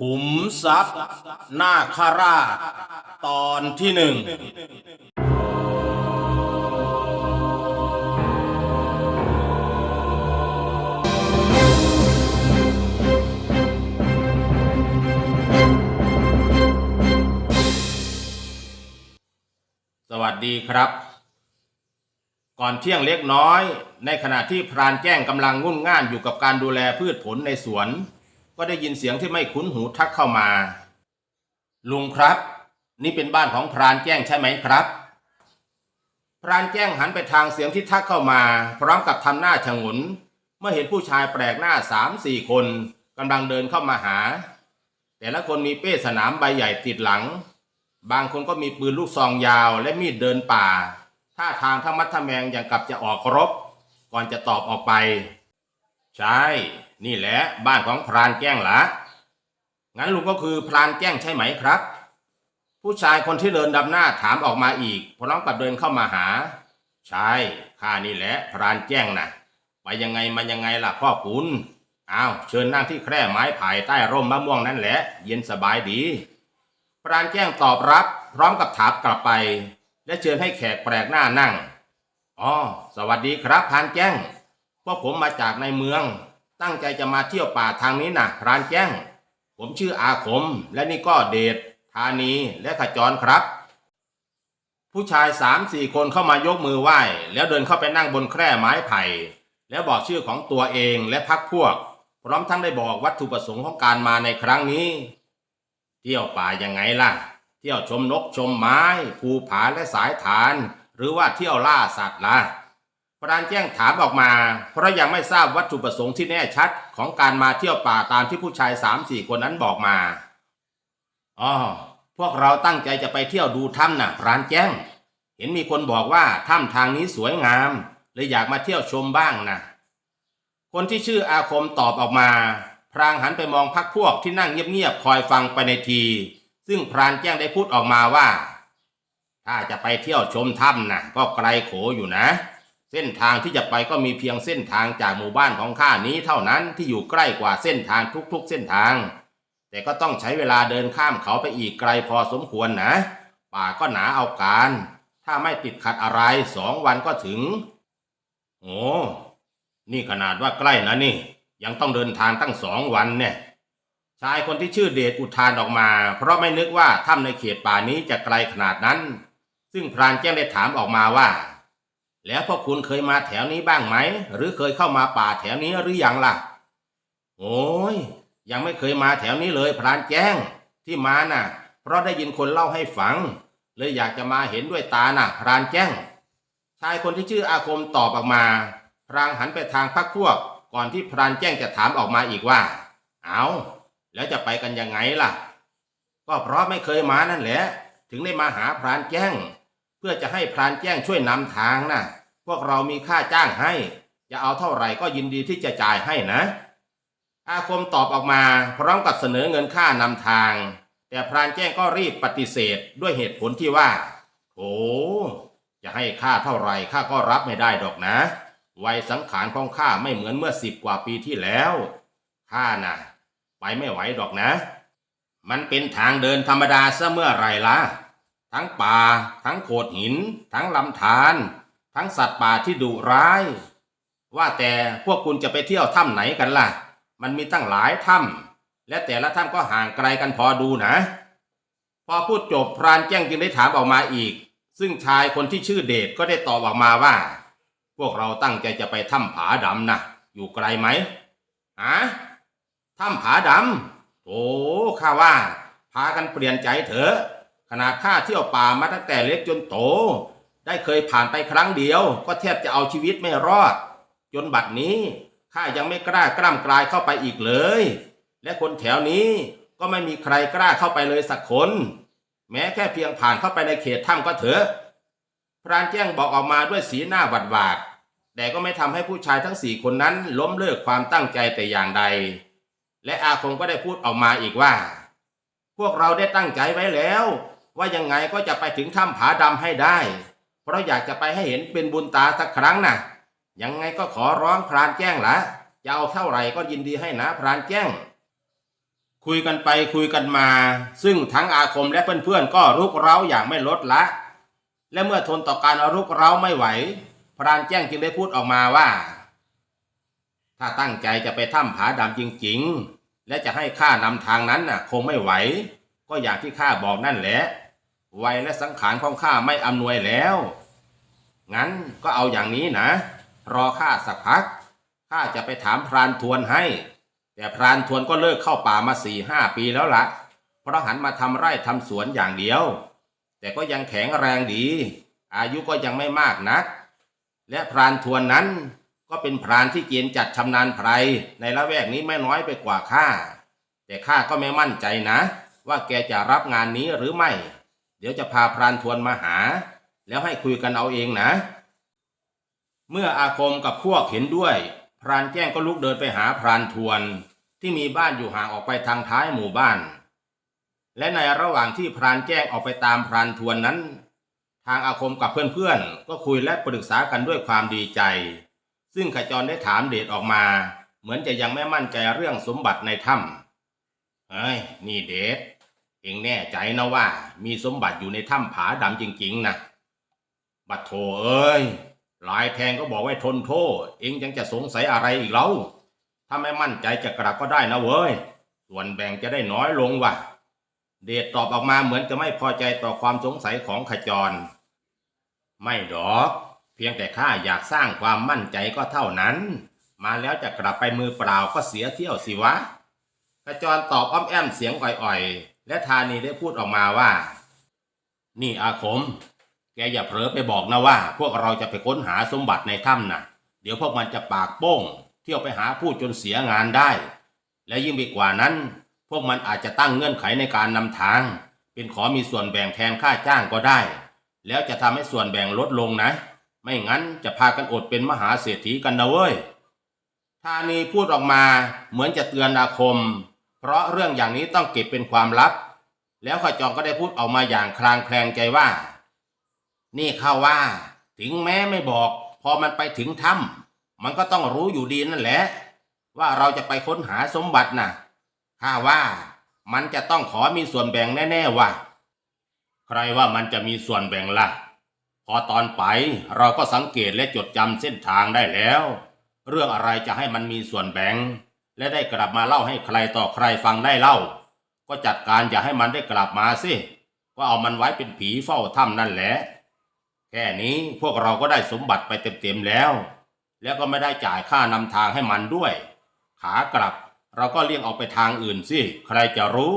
ขุมทรัพย์นาคาราชตอนที่หนึ่งสวัสดีครับ ก่อนเที่ยงเล็กน้อย ในขณะที่พรานแจ้งกำลังงุ่นง่านอยู่กับการดูแลพืชผลในสวน ก็ได้ยินเสียงที่ไม่คุ้นหูทักเข้ามา ลุงครับ นี่เป็นบ้านของพรานแจ้งใช่ไหมครับ พรานแจ้งหันไปทางเสียงที่ทักเข้ามา พร้อมกับทำหน้าฉงน เมื่อเห็นผู้ชายแปลกหน้าสามสี่คนกำลังเดินเข้ามาหา แต่ละคนมีเป้สนามใบใหญ่ติดหลัง บางคนก็มีปืนลูกซองยาวและมีดเดินป่าท่าทางทั้งมัดทะแมงอย่างกับจะออกรบ ก่อนจะตอบออกไป ใช่ นี่แหละบ้านของพรานแจ้งละงั้นลุงก็คือพรานแจ้งใช่ไหมครับ ผู้ชายคนที่เดินดำหน้าถามออกมาอีกพร้อมกับเดินเข้ามาหา ใช่ข้านี่แหละพรานแจ้งนะไปยังไงมายังไงล่ะพ่อคุณอ้าวเชิญนั่งที่แคร่ไม้ไผ่ใต้ร่มมะม่วงนั่นแหละ เย็นสบายดีพรานแจ้งตอบรับ พร้อมกับถามกลับไป และเชิญให้แขกแปลกหน้านั่งอ๋อสวัสดีครับพรานแจ้งพวกผมมาจากในเมือง ตั้งใจจะมาเที่ยวป่าทางนี้นะพรานแจ้ง ผมชื่ออาคม และนี่ก็เดชธานีและขจรครับ ผู้ชายสามสี่คนเข้ามายกมือไหว้ แล้วเดินเข้าไปนั่งบนแคร่ไม้ไผ่ แล้วบอกชื่อของตัวเองและพักพวก พร้อมทั้งได้บอกวัตถุประสงค์ของการมาในครั้งนี้ เที่ยวป่ายังไงล่ะ เที่ยวชมนกชมไม้ ภูผาและสายฐาน หรือว่าเที่ยวล่าสัตว์ล่ะ พรานแจ้งถามออกมา เพราะยังไม่ทราบวัตถุประสงค์ที่แน่ชัดของการมาเที่ยวป่าตามที่ผู้ชายสามสี่คนนั้นบอกมาอ๋อพวกเราตั้งใจจะไปเที่ยวดูถ้ำน่ะพรานแจ้ง เห็นมีคนบอกว่าถ้ำทางนี้สวยงามเลยอยากมาเที่ยวชมบ้างนะคนที่ชื่ออาคมตอบออกมา พรางหันไปมองพักพวกที่นั่งเงียบๆคอยฟังไปในที ซึ่งพรานแจ้งได้พูดออกมาว่า ถ้าจะไปเที่ยวชมถ้ำน่ะ ก็ไกลโขอยู่นะ เส้นทางที่จะไปก็มีเพียงเส้นทางจากหมู่บ้านของข้านี้เท่านั้นที่อยู่ใกล้กว่าเส้นทางทุกๆเส้นทาง แต่ก็ต้องใช้เวลาเดินข้ามเขาไปอีกไกลพอสมควรนะ ป่าก็หนาเอาการ ถ้าไม่ติดขัดอะไรสองวันก็ถึง โอ้นี่ขนาดว่าใกล้นะนี่ ยังต้องเดินทางตั้งสองวันเนี่ยชายคนที่ชื่อเดชอุทานออกมา เพราะไม่นึกว่าถ้ำในเขตป่านี้จะไกลขนาดนั้น ซึ่งพรานแจ้งได้ถามออกมาว่า แล้วพวกคุณเคยมาแถวนี้บ้างไหม หรือเคยเข้ามาป่าแถวนี้หรือยังล่ะ โอ้ย ยังไม่เคยมาแถวนี้เลยพรานแจ้ง ที่มาน่ะ เพราะได้ยินคนเล่าให้ฟัง เลยอยากจะมาเห็นด้วยตาน่ะ พรานแจ้ง ชายคนที่ชื่ออาคมตอบออกมา พรางหันไปทางพักพวก ก่อนที่พรานแจ้งจะถามออกมาอีกว่า เอาแล้วจะไปกันยังไงล่ะ ก็เพราะไม่เคยมานั่นแหละ ถึงได้มาหาพรานแจ้ง พื่อจะให้พรานแจ้งช่วยนำทางนะพวกเรามีค่าจ้างให้ จะเอาเท่าไหร่ก็ยินดีที่จะจ่ายให้นะ อาคมตอบออกมาพร้อมกับเสนอเงินค่านำทาง แต่พรานแจ้งก็รีบปฏิเสธด้วยเหตุผลที่ว่าโอ้จะให้ค่าเท่าไหร่ข้าก็รับไม่ได้ดอกนะวัยสังขารของข้าไม่เหมือนเมื่อสิบกว่าปีที่แล้วข้าน่ะ ไปไม่ไหวดอกนะ มันเป็นทางเดินธรรมดาซะเมื่อไหรล่ะ ทั้งป่า ทั้งโขดหิน ทั้งลำธารทั้งสัตว์ป่าที่ดุร้าย ว่าแต่พวกคุณจะไปเที่ยวถ้ำไหนกันล่ะ มันมีตั้งหลายถ้ำและแต่ละถ้ำก็ห่างไกลกันพอดูนะ พอพูดจบพรานแจ้งจึงได้ถามออกมาอีก ซึ่งชายคนที่ชื่อเดชก็ได้ตอบออกมาว่า พวกเราตั้งใจจะไปถ้ำผาดำนะอยู่ไกลไหมฮะถ้ำผาดำโอ้ข้าว่า พากันเปลี่ยนใจเถอะ ขนาดข้าเที่ยวป่ามาตั้งแต่เล็กจนโต ได้เคยผ่านไปครั้งเดียว ก็แทบจะเอาชีวิตไม่รอด จนบัดนี้ข้ายังไม่กล้ากล้ำกลายเข้าไปอีกเลย และคนแถวนี้ก็ไม่มีใครกล้าเข้าไปเลยสักคน แม้แค่เพียงผ่านเข้าไปในเขตถ้ำก็เถอะ พรานแจ้งบอกออกมาด้วยสีหน้าหวาดหวาดแต่ก็ไม่ทำให้ผู้ชายทั้งสี่คนนั้นล้มเลิกความตั้งใจแต่อย่างใด และอาคงก็ได้พูดออกมาอีกว่า พวกเราได้ตั้งใจไว้แล้ว ว่ายังไงก็จะไปถึงถ้ำผาดำให้ได้ เพราะอยากจะไปให้เห็นเป็นบุญตาสักครั้งนะ่ะ ยังไงก็ขอร้องพรานแจ้งละจะเอาเท่าไหร่ก็ยินดีให้นะพรานแจ้ง คุยกันไปคุยกันมา ซึ่งทั้งอาคมและเพื่อนๆก็รุกเร้าอย่างไม่ลดละ และเมื่อทนต่อการรุกเร้าไม่ไหว พรานแจ้งจึงได้พูดออกมาว่า ถ้าตั้งใจจะไปถ้ำผาดำจริง ๆ และจะให้ข้านำทางนั้นน่ะ คงไม่ไหว ก็อย่างที่ข้าบอกนั่นแหละ วัยและสังขารของข้าไม่อำนวยแล้ว งั้นก็เอาอย่างนี้นะ รอข้าสักพัก ข้าจะไปถามพรานทวนให้ แต่พรานทวนก็เลิกเข้าป่ามาสี่ห้าปีแล้วละเพราะหันมาทำไร่ทำสวนอย่างเดียว แต่ก็ยังแข็งแรงดี อายุก็ยังไม่มากนัก และพรานทวนนั้นก็เป็นพรานที่เกียนจัดชำนาญไพรในละแวกนี้ไม่น้อยไปกว่าข้า แต่ข้าก็ไม่มั่นใจนะ ว่าแกจะรับงานนี้หรือไม่ ดี๋ยวจะพาพรานทวนมาหา แล้วให้คุยกันเอาเองนะ เมื่ออาคมกับพวกเห็นด้วย พรานแจ้งก็ลุกเดินไปหาพรานทวนที่มีบ้านอยู่ห่างออกไปทางท้ายหมู่บ้าน และในระหว่างที่พรานแจ้งออกไปตามพรานทวนนั้น ทางอาคมกับเพื่อนๆ ก็คุยและปรึกษากันด้วยความดีใจ ซึ่งขจรได้ถามเดชออกมา เหมือนจะยังไม่มั่นใจเรื่องสมบัติในถ้ำเฮ้ยนี่เดช เองแน่ใจนะว่า มีสมบัติอยู่ในถ้ำผาดำจริง ๆนะบัดโถเอ้ยหลายแทงก็บอกไว้ทนโทษ เองยังจะสงสัยอะไรอีกเล่าถ้าไม่มั่นใจจะกลับก็ได้นะเว้ย ส่วนแบ่งจะได้น้อยลงว่ะ เดชตอบออกมาเหมือนจะไม่พอใจต่อความสงสัยของขจร ไม่ดอก เพียงแต่ข้าอยากสร้างความมั่นใจก็เท่านั้น มาแล้วจะกลับไปมือเปล่าก็เสียเที่ยวสิวะขจรตอบอ้อมแอมเสียงอ่อยๆ และธานีได้พูดออกมาว่า นี่อาคม แกอย่าเผลอไปบอกนะว่า พวกเราจะไปค้นหาสมบัติในถ้ำนะเดี๋ยวพวกมันจะปากโป้ง เที่ยวไปหาผู้จนเสียงานได้ และยิ่งไปกว่านั้น พวกมันอาจจะตั้งเงื่อนไขในการนำทาง เป็นขอมีส่วนแบ่งแทนค่าจ้างก็ได้ แล้วจะทำให้ส่วนแบ่งลดลงนะ ไม่งั้นจะพากันอดเป็นมหาเศรษฐีกันนะเว้ยธานีพูดออกมาเหมือนจะเตือนอาคม เพราะเรื่องอย่างนี้ต้องเก็บเป็นความลับ แล้วขจรก็ได้พูดออกมาอย่างคลางแคลงใจว่า นี่ข้าว่า ถึงแม้ไม่บอก พอมันไปถึงถ้ำมันก็ต้องรู้อยู่ดีนั่นแหละ ว่าเราจะไปค้นหาสมบัติน่ะข้าว่ามันจะต้องขอมีส่วนแบ่งแน่ๆว่ะใครว่ามันจะมีส่วนแบ่งล่ะ พอตอนไปเราก็สังเกตและจดจำเส้นทางได้แล้ว เรื่องอะไรจะให้มันมีส่วนแบ่ง และได้กลับมาเล่าให้ใครต่อใครฟังได้เล่า ก็จัดการอย่าให้มันได้กลับมาสิก็เอามันไว้เป็นผีเฝ้าถ้ำนั่นแหละ แค่นี้พวกเราก็ได้สมบัติไปเต็มๆแล้ว แล้วก็ไม่ได้จ่ายค่านำทางให้มันด้วย ขากลับเราก็เลี่ยงออกไปทางอื่นสิ ใครจะรู้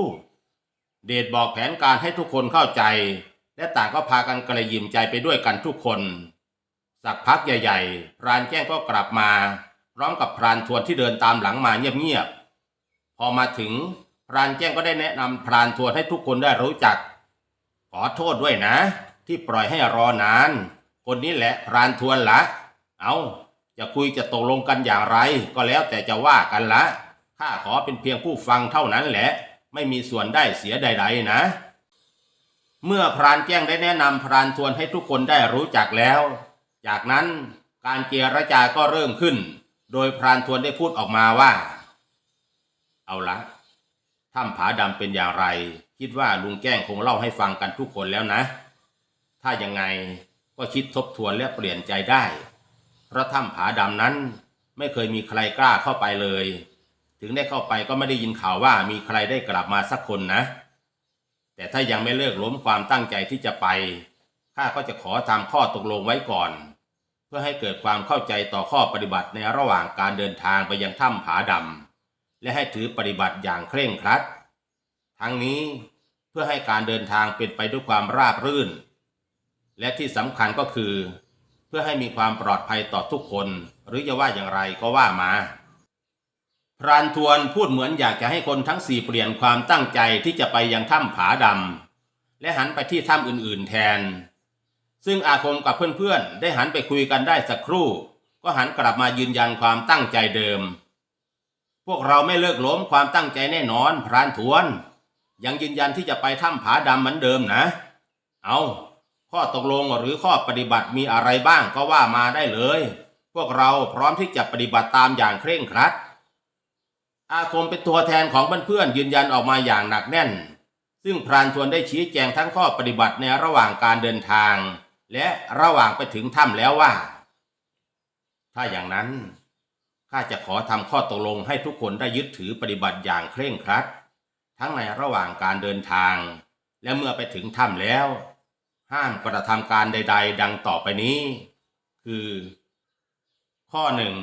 เดชบอกแผนการให้ทุกคนเข้าใจ และต่างก็พากันกระยิมใจไปด้วยกันทุกคน สักพักใหญ่ๆ รานแจ้งก็กลับมา พร้อมกับพรานทวนที่เดินตามหลังมาเงียบๆพอมาถึงพรานแจ้งก็ได้แนะนำพรานทวนให้ทุกคนได้รู้จัก ขอโทษด้วยนะ ที่ปล่อยให้รอนาน คนนี้แหละพรานทวนละ เอาจะคุยจะตกลงกันอย่างไร ก็แล้วแต่จะว่ากันละข้าขอเป็นเพียงผู้ฟังเท่านั้นแหละ ไม่มีส่วนได้เสียใด ๆ นะ เมื่อพรานแจ้งได้แนะนำพรานทวนให้ทุกคนได้รู้จักแล้ว จากนั้นการเจรจาก็เริ่มขึ้น โดยพรานทวนได้พูดออกมาว่า เอาละถ้ำผาดำเป็นอย่างไร คิดว่าลุงแก้งคงเล่าให้ฟังกันทุกคนแล้วนะ ถ้ายังไงก็คิดทบทวนและเปลี่ยนใจได้ เพราะถ้ำผาดำนั้นไม่เคยมีใครกล้าเข้าไปเลย ถึงได้เข้าไปก็ไม่ได้ยินข่าวว่ามีใครได้กลับมาสักคนนะ แต่ถ้ายังไม่เลิกล้มความตั้งใจที่จะไปข้าก็จะขอทำข้อตกลงไว้ก่อน เพื่อให้เกิดความเข้าใจต่อข้อปฏิบัติในระหว่างการเดินทางไปยังถ้ำผาดำและให้ถือปฏิบัติอย่างเคร่งครัด ทั้งนี้เพื่อให้การเดินทางเป็นไปด้วยความราบรื่น และที่สำคัญก็คือ เพื่อให้มีความปลอดภัยต่อทุกคน หรือจะว่าอย่างไรก็ว่ามาพรานทวนพูดเหมือนอยากจะให้คนทั้งสี่เปลี่ยนความตั้งใจที่จะไปยังถ้ำผาดำและหันไปที่ถ้ำอื่น ๆ แทน ซึ่งอาคมกับเพื่อนๆ ได้หันไปคุยกันได้สักครู่ ก็หันกลับมายืนยันความตั้งใจเดิม พวกเราไม่เลิกล้มความตั้งใจแน่นอน พรานทวน ยังยืนยันที่จะไปถ้ำผาดำเหมือนเดิมนะ เอาข้อตกลงหรือข้อปฏิบัติมีอะไรบ้างก็ว่ามาได้เลย พวกเราพร้อมที่จะปฏิบัติตามอย่างเคร่งครัด อาคมเป็นตัวแทนของเพื่อนๆยืนยันออกมาอย่างหนักแน่น ซึ่งพรานชวนได้ชี้แจงทั้งข้อปฏิบัติในระหว่างการเดินทาง และระหว่างไปถึงถ้ำแล้วว่า ถ้าอย่างนั้นข้าจะขอทำข้อตกลงให้ทุกคนได้ยึดถือปฏิบัติอย่างเคร่งครัด ทั้งในระหว่างการเดินทาง และเมื่อไปถึงถ้ำแล้ว ห้ามกระทำการใด ๆ ดังต่อไปนี้ คือ ข้อหนึ่ง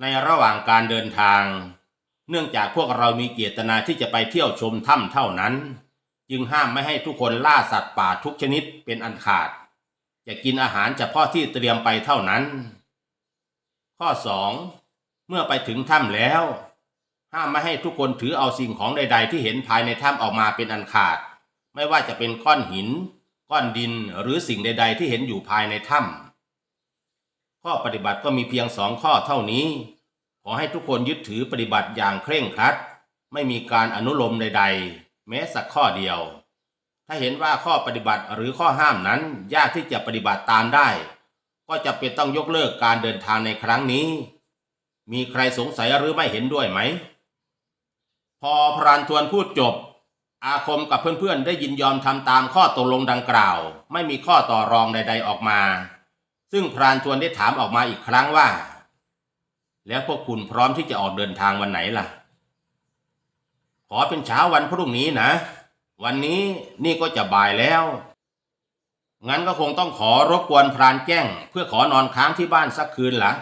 ในระหว่างการเดินทาง เนื่องจากพวกเรามีเจตนาที่จะไปเที่ยวชมถ้ำเท่านั้น จึงห้ามไม่ให้ทุกคนล่าสัตว์ป่าทุกชนิดเป็นอันขาด จะกินอาหารเฉพาะที่เตรียมไปเท่านั้น ข้อสองเมื่อไปถึงถ้ำแล้ว ห้ามไม่ให้ทุกคนถือเอาสิ่งของใด ๆ ที่เห็นภายในถ้ำออกมาเป็นอันขาด ไม่ว่าจะเป็นก้อนหิน ก้อนดินหรือสิ่งใด ๆ ที่เห็นอยู่ภายในถ้ำข้อปฏิบัติก็มีเพียงสองข้อเท่านี้ ขอให้ทุกคนยึดถือปฏิบัติอย่างเคร่งครัด ไม่มีการอนุโลมใด ๆ แม้สักข้อเดียว ถ้าเห็นว่าข้อปฏิบัติหรือข้อห้ามนั้นยากที่จะปฏิบัติตามได้ ก็จะเป็นต้องยกเลิกการเดินทางในครั้งนี้ มีใครสงสัยหรือไม่เห็นด้วยไหม พอพรานทวนพูดจบ อาคมกับเพื่อนๆ ได้ยินยอมทำตามข้อตกลงดังกล่าว ไม่มีข้อต่อรองใด ๆออกมา ซึ่งพรานทวนได้ถามออกมาอีกครั้งว่า แล้วพวกคุณพร้อมที่จะออกเดินทางวันไหนล่ะ ขอเป็นเช้าวันพรุ่งนี้นะ วันนี้นี่ก็จะบ่ายแล้ว งั้นก็คงต้องขอรบกวนพรานแจ้ง เพื่อขอนอนค้างที่บ้านสักคืนละ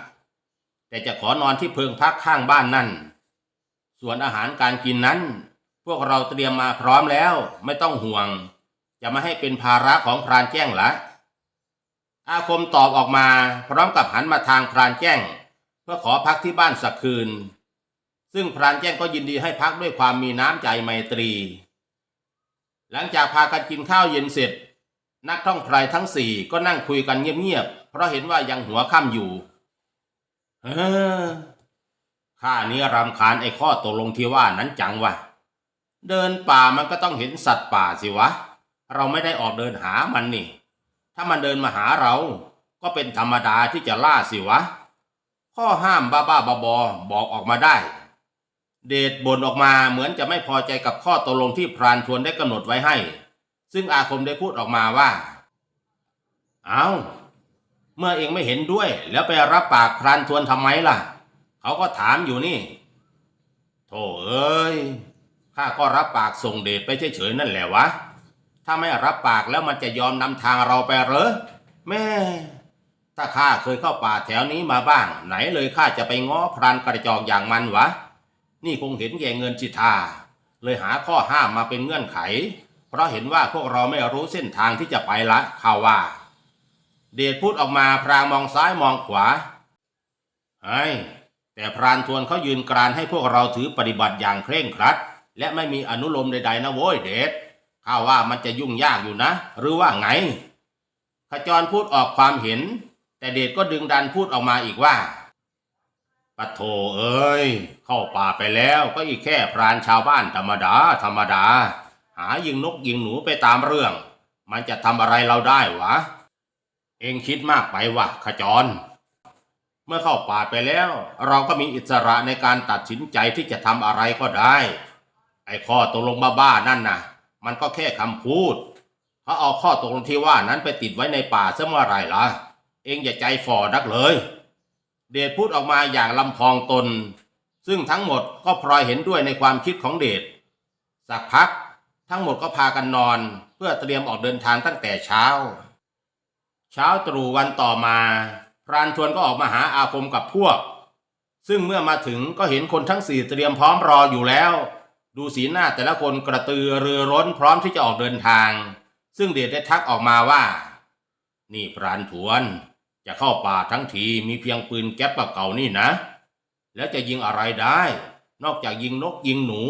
แต่จะขอนอนที่เพิงพักข้างบ้านนั่น ส่วนอาหารการกินนั้น พวกเราเตรียมมาพร้อมแล้วไม่ต้องห่วง จะไม่ให้เป็นภาระของพรานแจ้งละอาคมตอบออกมาพร้อมกับหันมาทางพรานแจ้ง เพื่อขอพักที่บ้านสักคืน ซึ่งพรานแจ้งก็ยินดีให้พักด้วยความมีน้ำใจไมตรี หลังจากพากันกินข้าวเย็นเสร็จ นักท่องไพรทั้งสี่ก็นั่งคุยกันเงียบๆเพราะเห็นว่ายังหัวค่ำอยู่เออข้านี้รำคาญไอ้ข้อตกลงที่ว่านั้นจังวะเดินป่ามันก็ต้องเห็นสัตว์ป่าสิวะ เราไม่ได้ออกเดินหามันนี่ ถ้ามันเดินมาหาเรา ก็เป็นธรรมดาที่จะล่าสิวะ ข้อห้ามบ้าๆบอๆบอกออกมาได้ เดชบ่นออกมาเหมือนจะไม่พอใจกับข้อตกลงที่พรานทวนได้กำหนดไว้ให้ ซึ่งอาคมได้พูดออกมาว่า เอาเมื่อเองไม่เห็นด้วย แล้วไปรับปากพรานทวนทำไมล่ะ เขาก็ถามอยู่นี่โธ่เอ้ยข้าก็รับปากส่งเดชไปเฉยๆนั่นแหละวะ ถ้าไม่รับปากแล้วมันจะยอมนำทางเราไปเหรอแม่ถ้าข้าเคยเข้าป่าแถวนี้มาบ้าง ไหนเลยข้าจะไปง้อพรานกระจอกอย่างมันวะ นี่คงเห็นแก่เงินจิตา เลยหาข้อห้ามมาเป็นเงื่อนไข เพราะเห็นว่าพวกเราไม่รู้เส้นทางที่จะไปละข่าวว่า เดชพูดออกมาพรางมองซ้ายมองขวาไอ้แต่พรานทวนเขายืนกรานให้พวกเราถือปฏิบัติอย่างเคร่งครัด และไม่มีอนุโลมใดๆนะโว้ยเดชข้าว่ามันจะยุ่งยากอยู่นะ หรือว่าไง ขจรพูดออกความเห็น แต่เดชก็ดึงดันพูดออกมาอีกว่า ปะโถเอ้ย เข้าป่าไปแล้วก็อีกแค่พรานชาวบ้านธรรมดา ธรรมดา หายิงนกยิงหนูไปตามเรื่อง มันจะทำอะไรเราได้วะ เองคิดมากไปวะขจร เมื่อเข้าป่าไปแล้ว เราก็มีอิสระในการตัดสินใจที่จะทำอะไรก็ได้ ไอ้ข้อตกลงบ้าๆนั่นน่ะ มันก็แค่คำพูดเขาเอาข้อตกลงที่ว่านั้นไปติดไว้ในป่าเสเมื่อไรล่ะ เองอย่าใจฝ่อนักเลย เดชพูดออกมาอย่างลำพองตน ซึ่งทั้งหมดก็พลอยเห็นด้วยในความคิดของเดชสักพักทั้งหมดก็พากันนอนเพื่อเตรียมออกเดินทางตั้งแต่เช้า เช้าตรู่วันต่อมา พรานทวนก็ออกมาหาอาคมกับพวก ซึ่งเมื่อมาถึงก็เห็นคนทั้งสี่เตรียมพร้อมรออยู่แล้ว ดูสีหน้าแต่ละคนกระตือรือร้นพร้อมที่จะออกเดินทาง ซึ่งเดชได้ทักออกมาว่า นี่พรานทวน จะเข้าป่าทั้งทีมีเพียงปืนแก๊ปเก่านี่นะ แล้วจะยิงอะไรได้ นอกจากยิงนกยิงหนู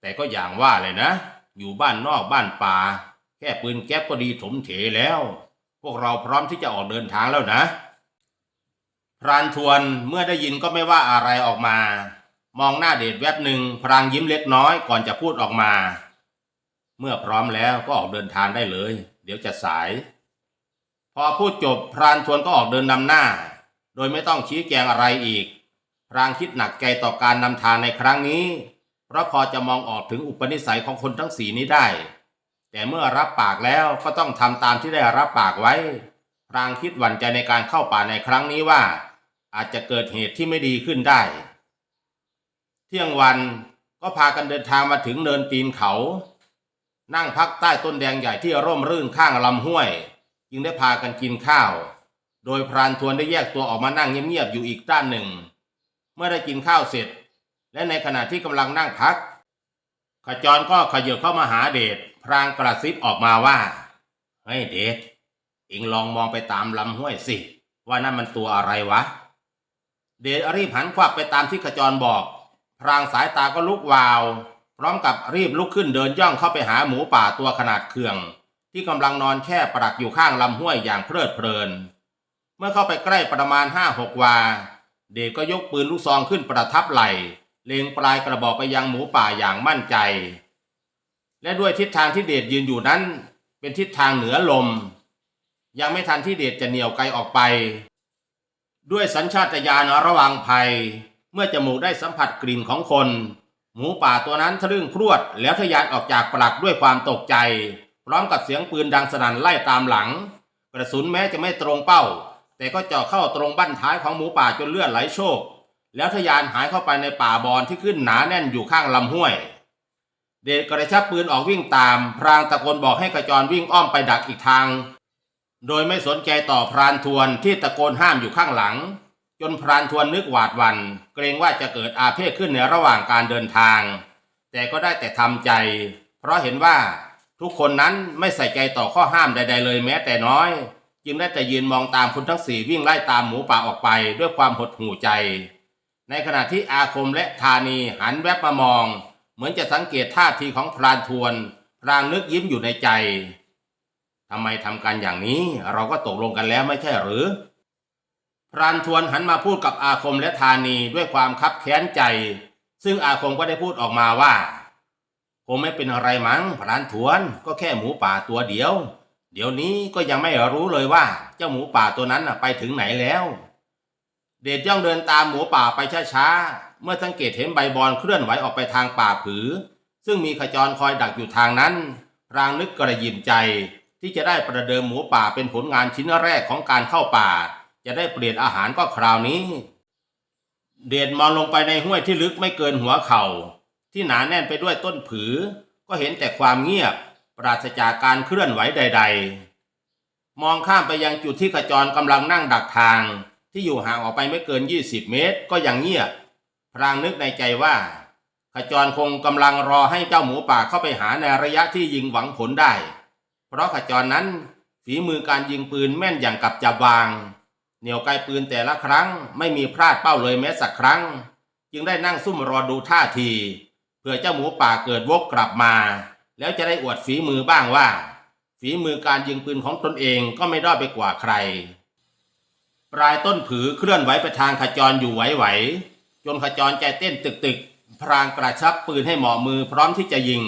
แต่ก็อย่างว่าเลยนะ อยู่บ้านนอกบ้านป่า แค่ปืนแก๊ปก็ดีถมเถแล้ว พวกเราพร้อมที่จะออกเดินทางแล้วนะพรานทวนเมื่อได้ยินก็ไม่ว่าอะไรออกมา มองหน้าเดชแวบหนึ่งพรางยิ้มเล็กน้อยก่อนจะพูดออกมา เมื่อพร้อมแล้วก็ออกเดินทางได้เลย เดี๋ยวจะสาย พอพูดจบพรานทวนก็ออกเดินนำหน้า โดยไม่ต้องชี้แจงอะไรอีก พรางคิดหนักใจต่อการนำทางในครั้งนี้ เพราะพอจะมองออกถึงอุปนิสัยของคนทั้งสีนี้ได้ แต่เมื่อรับปากแล้วก็ต้องทำตามที่ได้รับปากไว้ พรางคิดหวั่นใจในการเข้าป่าในครั้งนี้ว่า อาจจะเกิดเหตุที่ไม่ดีขึ้นได้ เที่ยงวันก็พากันเดินทางมาถึงเนินตีนเขา นั่งพักใต้ต้นแดงใหญ่ที่ร่มรื่นข้างลำห้วย จึงได้พากันกินข้าว โดยพรานทวนได้แยกตัวออกมานั่งเงียบๆอยู่อีกด้านหนึ่ง เมื่อได้กินข้าวเสร็จ และในขณะที่กำลังนั่งพัก ขจรก็ขยืบเข้ามาหาเดชพรางกระซิบออกมาว่าเฮ้ยเดชเองลองมองไปตามลำห้วยสิ ว่านั่นมันตัวอะไรวะ เดชรีบหันควับไปตามที่ขจรบอก พรางสายตาก็ลุกวาว พร้อมกับรีบลุกขึ้นเดินย่องเข้าไปหาหมูป่าตัวขนาดเคือง ที่กำลังนอนแช่ปรักอยู่ข้างลำห้วยอย่างเพลิดเพลิน เมื่อเข้าไปใกล้ประมาณห้าหกวา เดชก็ยกปืนลูกซองขึ้นประทับไหลเล็งปลายกระบอกไปยังหมูป่าอย่างมั่นใจ และด้วยทิศทางที่เดชยืนอยู่นั้น เป็นทิศทางเหนือลม ยังไม่ทันที่เดชจะเหนี่ยวไกลออกไป ด้วยสัญชาตญาณระวังภัย เมื่อจมูกได้สัมผัสกลิ่นของคน หมูป่าตัวนั้นทะลึ่งพรวดแล้วทะยานออกจากปลักด้วยความตกใจ พร้อมกับเสียงปืนดังสนั่นไล่ตามหลัง กระสุนแม้จะไม่ตรงเป้า แต่ก็เจาะเข้าตรงบั้นท้ายของหมูป่าจนเลือดไหลโชก แล้วทะยานหายเข้าไปในป่าบอนที่ขึ้นหนาแน่นอยู่ข้างลำห้วย เดชกระชับปืนออกวิ่งตาม พรางตะโกนบอกให้ขจรวิ่งอ้อมไปดักอีกทาง โดยไม่สนใจต่อพรานทวนที่ตะโกนห้ามอยู่ข้างหลัง จนพรานทวนนึกหวาดหวัน เกรงว่าจะเกิดอาเพศขึ้นในระหว่างการเดินทาง แต่ก็ได้แต่ทำใจ เพราะเห็นว่า ทุกคนนั้นไม่ใส่ใจต่อข้อห้ามใด ๆ เลยแม้แต่น้อย จึงได้แต่ยืนมองตามคนทั้งสี่วิ่งไล่ตามหมูป่าออกไปด้วยความหดหู่ใจ ในขณะที่อาคมและธานีหันแวบมามอง เหมือนจะสังเกตท่าทีของพรานทวน พรางนึกยิ้มอยู่ในใจทำไมทำกันอย่างนี้เราก็ตกลงกันแล้วไม่ใช่หรือ พรานทวนหันมาพูดกับอาคมและธานีด้วยความคับแค้นใจ ซึ่งอาคมก็ได้พูดออกมาว่า งไม่เป็นอะไรมั้งพรานทวนก็แค่หมูป่าตัวเดียว เดี๋ยวนี้ก็ยังไม่รู้เลยว่า เจ้าหมูป่าตัวนั้นน่ะไปถึงไหนแล้ว เดชย่องเดินตามหมูป่าไปช้าๆ เมื่อสังเกตเห็นใบบอนเคลื่อนไหวออกไปทางป่าผือ ซึ่งมีขจรคอยดักอยู่ทางนั้นพรางนึกกระยิมใจ ที่จะได้ประเดิมหมูป่าเป็นผลงานชิ้นแรกของการเข้าป่า จะได้เปลี่ยนอาหารก็คราวนี้ เดชมองลงไปในห้วยที่ลึกไม่เกินหัวเขา่า ที่หนาแน่นไปด้วยต้นผือ ก็เห็นแต่ความเงียบ ปราศจากการเคลื่อนไหวใด ๆ มองข้ามไปยังจุดที่ขจรกำลังนั่งดักทาง ที่อยู่ห่างออกไปไม่เกิน 20 เมตร ก็ยังเงียบ พรางนึกในใจว่า ขจรคงกำลังรอให้เจ้าหมูป่าเข้าไปหาในระยะที่ยิงหวังผลได้ เพราะขจรนั้นฝีมือการยิงปืนแม่นอย่างกับจับวาง เหนี่ยวไกลปืนแต่ละครั้งไม่มีพลาดเป้าเลยแม้สักครั้ง จึงได้นั่งซุ่มรอดูท่าที เพื่อเจ้าหมูป่าเกิดวกกลับมา แล้วจะได้อวดฝีมือบ้างว่า ฝีมือการยิงปืนของตนเองก็ไม่ด้อยไปกว่าใคร ปลายต้นผือเคลื่อนไหวไปทางขจรอยู่ไหวๆจนขจรใจเต้นตึกๆ พรางกระชับปืนให้เหมาะมือพร้อมที่จะยิง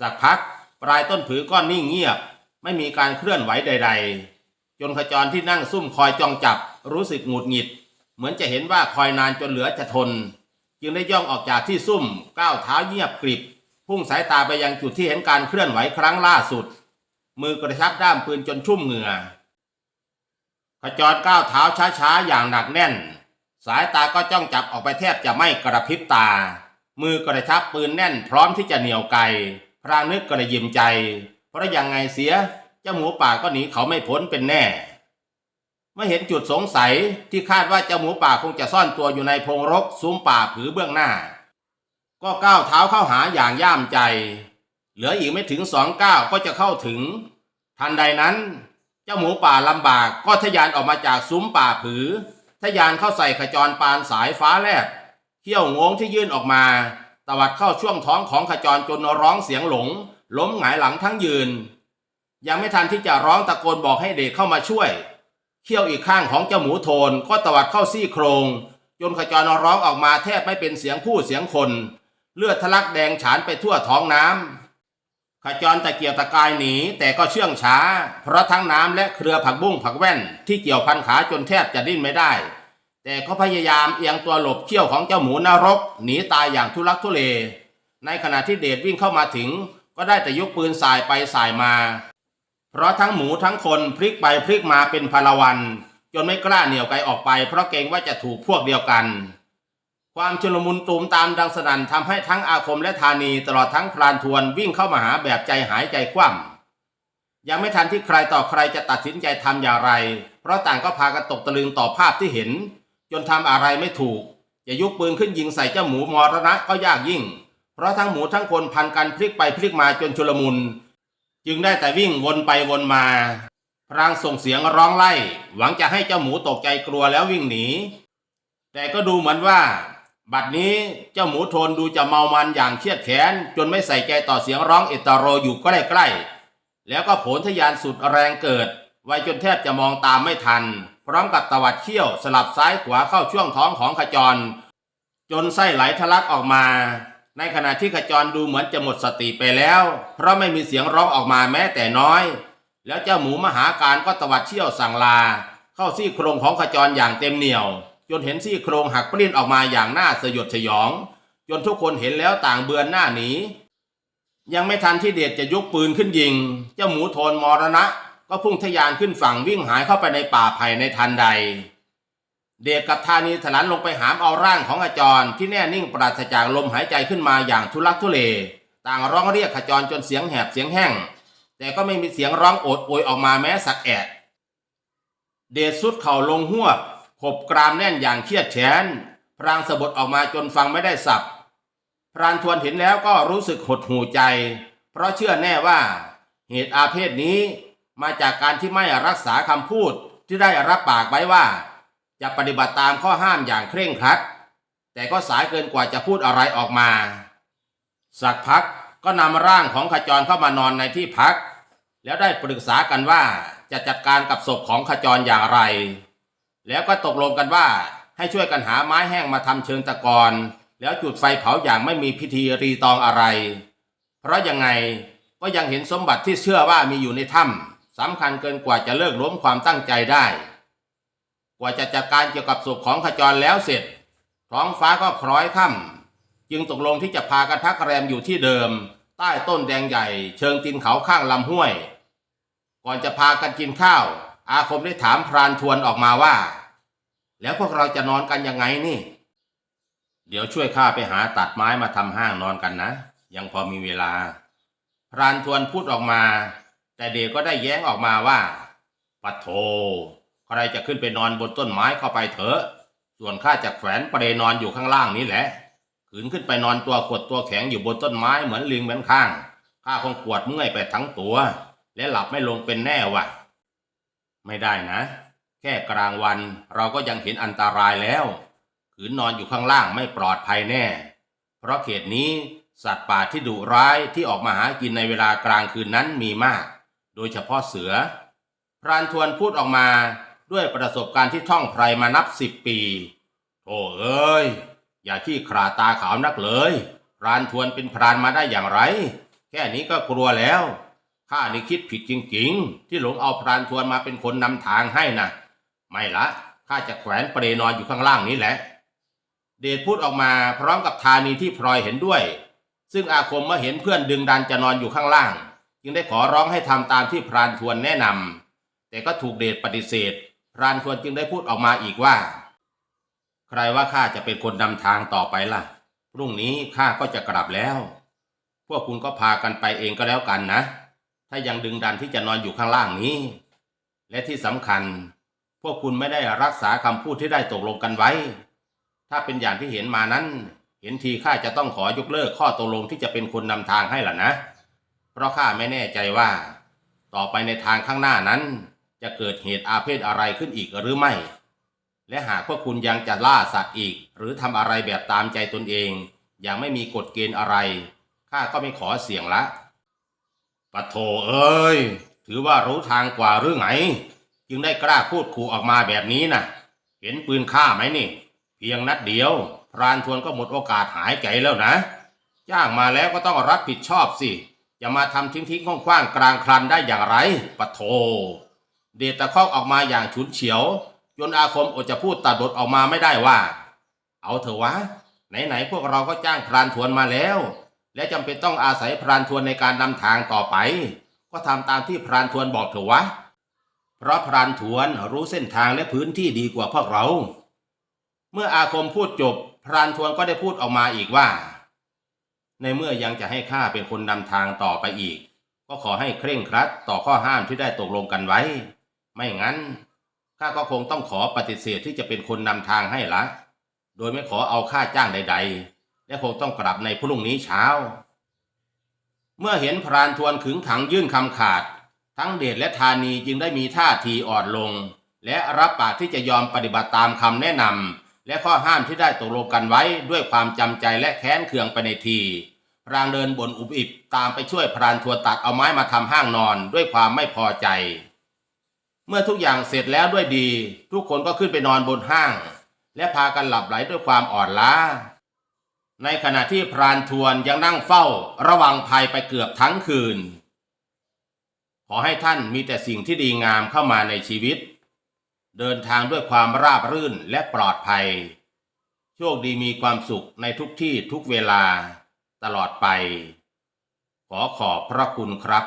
สักพักปลายต้นผือก็นิ่งเงียบ ไม่มีการเคลื่อนไหวใด ๆ จนขจรที่นั่งซุ่มคอยจ้องจับรู้สึกหงุดหงิด เหมือนจะเห็นว่าคอยนานจนเหลือจะทน จึงได้ย่องออกจากที่ซุ่มก้าวเท้าเงียบกริบ พุ่งสายตาไปยังจุดที่เห็นการเคลื่อนไหวครั้งล่าสุด มือกระชับด้ามปืนจนชุ่มเหงื่อขจรก้าวเท้าช้าๆ อย่างหนักแน่น สายตาก็จ้องจับออกไปแทบจะไม่กระพริบตา มือกระชับปืนแน่นพร้อมที่จะเหนี่ยวไกพรางนึกกระยิมใจ เพราะยังไงเสียเจ้าหมูป่าก็หนีเขาไม่พ้นเป็นแน่ เมื่อเห็นจุดสงสัยที่คาดว่าเจ้าหมูป่าคงจะซ่อนตัวอยู่ในพงรกซุ้มป่าผือเบื้องหน้า ก็ก้าวเท้าเข้าหาอย่างย่ามใจ เหลืออีกไม่ถึงสองก้าวก็จะเข้าถึง ทันใดนั้น เจ้าหมูป่าลำบากก็ทะยานออกมาจากซุ้มป่าผือทะยานเข้าใส่ขจรปานสายฟ้าแลบเขี้ยวงงที่ยื่นออกมาตวัดเข้าช่วงท้องของขจรจนร้องเสียงหลง ล้มหงายหลังทั้งยืน ยังไม่ทันที่จะร้องตะโกนบอกให้เด็กเข้ามาช่วย เขี้ยวอีกข้างของเจ้าหมูโทนก็ตวัดเข้าซี่โครงจนขจรร้องออกมาแทบไม่เป็นเสียงผู้เสียงคน เลือดทะลักแดงฉานไปทั่วท้องน้ำขจรตะเกียกตะกายหนีแต่ก็เชื่องช้า เพราะทั้งน้ำและเครือผักบุ้งผักแว่น ที่เกี่ยวพันขาจนแทบจะดิ้นไม่ได้ แต่ก็พยายามเอียงตัวหลบเขี้ยวของเจ้าหมูนรกหนีตายอย่างทุลักทุเล ในขณะที่เดชวิ่งเข้ามาถึง ก็ได้แต่ยกปืนสายไปสายมา เพราะทั้งหมูทั้งคนพลิกไปพลิกมาเป็นพลวัน จนไม่กล้าเหนี่ยวไกลออกไป เพราะเกรงว่าจะถูกพวกเดียวกัน ความชุลมุนตูมตามดังสนั่นทำให้ทั้งอาคมและธานีตลอดทั้งพรานทวนวิ่งเข้ามาหาแบบใจหายใจคว่ำยังไม่ทันที่ใครต่อใครจะตัดสินใจทำอย่างไร เพราะต่างก็พากันตกตะลึงต่อภาพที่เห็น จนทำอะไรไม่ถูกจะยุกปืนขึ้นยิงใส่เจ้าหมูมรณะก็ยากยิ่ง เพราะทั้งหมูทั้งคนพันกันพลิกไปพลิกมาจนชุลมุน จึงได้แต่วิ่งวนไปวนมา พรางส่งเสียงร้องไล่ หวังจะให้เจ้าหมูตกใจกลัวแล้ววิ่งหนี แต่ก็ดูเหมือนว่า บัดนี้เจ้าหมูโทนดูจะเมามันอย่างเครียดแค้นจนไม่ใส่ใจต่อเสียงร้องเอตโรอยู่ใกล้ๆแล้วก็โผนทะยานสุดแรงเกิด ไวจนแทบจะมองตามไม่ทัน พร้อมกับตวัดเขี้ยวสลับซ้ายขวาเข้าช่วงท้องของขจร จนไส้ไหลทะลักออกมา ในขณะที่ขจรดูเหมือนจะหมดสติไปแล้ว เพราะไม่มีเสียงร้องออกมาแม้แต่น้อย แล้วเจ้าหมูมหาการก็ตวัดเชี่ยวสั่งลา เข้าซี่โครงของขจรอย่างเต็มเหนี่ยว จนเห็นซี่โครงหักปลิ้นออกมาอย่างน่าสยดสยอง จนทุกคนเห็นแล้วต่างเบือนหน้าหนียังไม่ทันที่เดชจะยกปืนขึ้นยิง เจ้าหมูโทนมรณะ ก็พุ่งทะยานขึ้นฝั่งวิ่งหายเข้าไปในป่าไผ่ในทันใด เดชกับธานีถลันลงไปหามเอาร่างของขจรที่แน่นิ่งปราศจากลมหายใจขึ้นมาอย่างทุลักทุเล ต่างร้องเรียกขจรจนเสียงแหบเสียงแห้ง แต่ก็ไม่มีเสียงร้องโอดโอยออกมาแม้สักแอะเดชสุดเข่าลงหัวขบกรามแน่นอย่างเครียดแค้นพรางสะบดออกมาจนฟังไม่ได้สับ พรานทวนเห็นแล้วก็รู้สึกหดหูใจ เพราะเชื่อแน่ว่า เหตุอาเพศนี้มาจากการที่ไม่รักษาคำพูดที่ได้รับปากไว้ว่า จะปฏิบัติตามข้อห้ามอย่างเคร่งครัด แต่ก็สายเกินกว่าจะพูดอะไรออกมา สักพักก็นำร่างของขจรเข้ามานอนในที่พัก แล้วได้ปรึกษากันว่าจะจัดการกับศพของขจรอย่างไร แล้วก็ตกลงกันว่าให้ช่วยกันหาไม้แห้งมาทำเชิงตะกอนแล้วจุดไฟเผาอย่างไม่มีพิธีรีตองอะไร เพราะยังไงก็ยังเห็นสมบัติที่เชื่อว่ามีอยู่ในถ้ำสำคัญเกินกว่าจะเลิกล้มความตั้งใจได้ กว่าจะจัดการเกี่ยวกับศพของขจรแล้วเสร็จ ท้องฟ้าก็คล้อยค่ำจึงตกลงที่จะพากันพักแรมอยู่ที่เดิม ใต้ต้นแดงใหญ่ เชิงตีนเขาข้างลำห้วย ก่อนจะพากันกินข้าว อาคมได้ถามพรานทวนออกมาว่า แล้วพวกเราจะนอนกันยังไงนี่ เดี๋ยวช่วยข้าไปหาตัดไม้มาทำห้างนอนกันนะ ยังพอมีเวลา พรานทวนพูดออกมา แต่เดชก็ได้แย้งออกมาว่าปัดโท ใครจะขึ้นไปนอนบนต้นไม้เข้าไปเถอะ ส่วนข้าจะแขวนเปรนอนอยู่ข้างล่างนี้แหละ ขืนขึ้นไปนอนตัวขดตัวแข็งอยู่บนต้นไม้เหมือนลิงเหมือนข้าง ข้าคงปวดเมื่อยไปทั้งตัว และหลับไม่ลงเป็นแน่วะไม่ได้นะ แค่กลางวันเราก็ยังเห็นอันตรายแล้ว ขืนนอนอยู่ข้างล่างไม่ปลอดภัยแน่ เพราะเขตนี้สัตว์ป่าที่ดุร้ายที่ออกมาหากินในเวลากลางคืนนั้นมีมาก โดยเฉพาะเสือ พรานทวนพูดออกมา ด้วยประสบการณ์ที่ท่องไพรมานับสิบปีโธ่เอ้ย อย่าขี้ขลาดตาขาวนักเลยพรานทวนเป็นพรานมาได้อย่างไร แค่นี้ก็กลัวแล้วข้านี่คิดผิดจริงๆ ที่หลงเอาพรานทวนมาเป็นคนนำทางให้นะไม่ละข้าจะแขวนเปรนอนอยู่ข้างล่างนี้แหละ เดชพูดออกมาพร้อมกับธานีที่พลอยเห็นด้วย ซึ่งอาคมเมื่อเห็นเพื่อนดึงดันจะนอนอยู่ข้างล่าง จึงได้ขอร้องให้ทำตามที่พรานทวนแนะนำแต่ก็ถูกเดชปฏิเสธ รานทวนจึงได้พูดออกมาอีกว่า ใครว่าข้าจะเป็นคนนำทางต่อไปล่ะ พรุ่งนี้ข้าก็จะกลับแล้ว พวกคุณก็พากันไปเองก็แล้วกันนะ ถ้ายังดึงดันที่จะนอนอยู่ข้างล่างนี้ และที่สำคัญ พวกคุณไม่ได้รักษาคำพูดที่ได้ตกลงกันไว้ ถ้าเป็นอย่างที่เห็นมานั้น เห็นทีข้าจะต้องขอยกเลิกข้อตกลงที่จะเป็นคนนำทางให้ล่ะนะ เพราะข้าไม่แน่ใจว่า ต่อไปในทางข้างหน้านั้น จะเกิดเหตุอาเพศอะไรขึ้นอีกหรือไม่ และหากพวกคุณยังจะล่าสัตว์อีก หรือทำอะไรแบบตามใจตนเองอย่างไม่มีกฎเกณฑ์อะไรข้าก็ไม่ขอเสี่ยงละปะโถเอ้ย ถือว่ารู้ทางกว่าหรือไง จึงได้กล้าพูดขู่ออกมาแบบนี้นะเห็นปืนข้าไหมนี่ เพียงนัดเดียว พรานทวนก็หมดโอกาสหายใจแล้วนะ จ้างมาแล้วก็ต้องรับผิดชอบสิจะมาทำทิ้งทิ้งๆคว้างกลางครันได้อย่างไรปะโถ เดชตะคอกออกมาอย่างฉุนเฉียวจนอาคมอดจะพูดตัดบทออกมาไม่ได้ว่า เอาเถอะวะ ไหนๆพวกเราก็จ้างพรานทวนมาแล้ว และจำเป็นต้องอาศัยพรานทวนในการนำทางต่อไป ก็ทำตามที่พรานทวนบอกเถอะวะ เพราะพรานทวนรู้เส้นทางและพื้นที่ดีกว่าพวกเรา เมื่ออาคมพูดจบ พรานทวนก็ได้พูดออกมาอีกว่า ในเมื่อยังจะให้ข้าเป็นคนนำทางต่อไปอีก ก็ขอให้เคร่งครัดต่อข้อห้ามที่ได้ตกลงกันไว้ ไม่งั้นข้าก็คงต้องขอปฏิเสธที่จะเป็นคนนำทางให้ละ โดยไม่ขอเอาค่าจ้างใด ๆ และคงต้องกลับในพรุ่งนี้เช้า เมื่อเห็นพรานทวนขึงขังยื่นคำขาด ทั้งเดชและธานีจึงได้มีท่าทีอ่อนลง และรับปากที่จะยอมปฏิบัติตามคำแนะนำและข้อห้ามที่ได้ตกลงกันไว้ด้วยความจำใจและแค้นเคืองไปในทีพรางเดินบนอุบอิบตามไปช่วยพรานทวนตัดเอาไม้มาทำห้างนอนด้วยความไม่พอใจ เมื่อทุกอย่างเสร็จแล้วด้วยดี ทุกคนก็ขึ้นไปนอนบนห้าง และพากันหลับไหลด้วยความอ่อนล้า ในขณะที่พรานทวนยังนั่งเฝ้าระวังภัยไปเกือบทั้งคืน ขอให้ท่านมีแต่สิ่งที่ดีงามเข้ามาในชีวิต เดินทางด้วยความราบรื่นและปลอดภัย โชคดีมีความสุขในทุกที่ทุกเวลาตลอดไป ขอขอบพระคุณครับ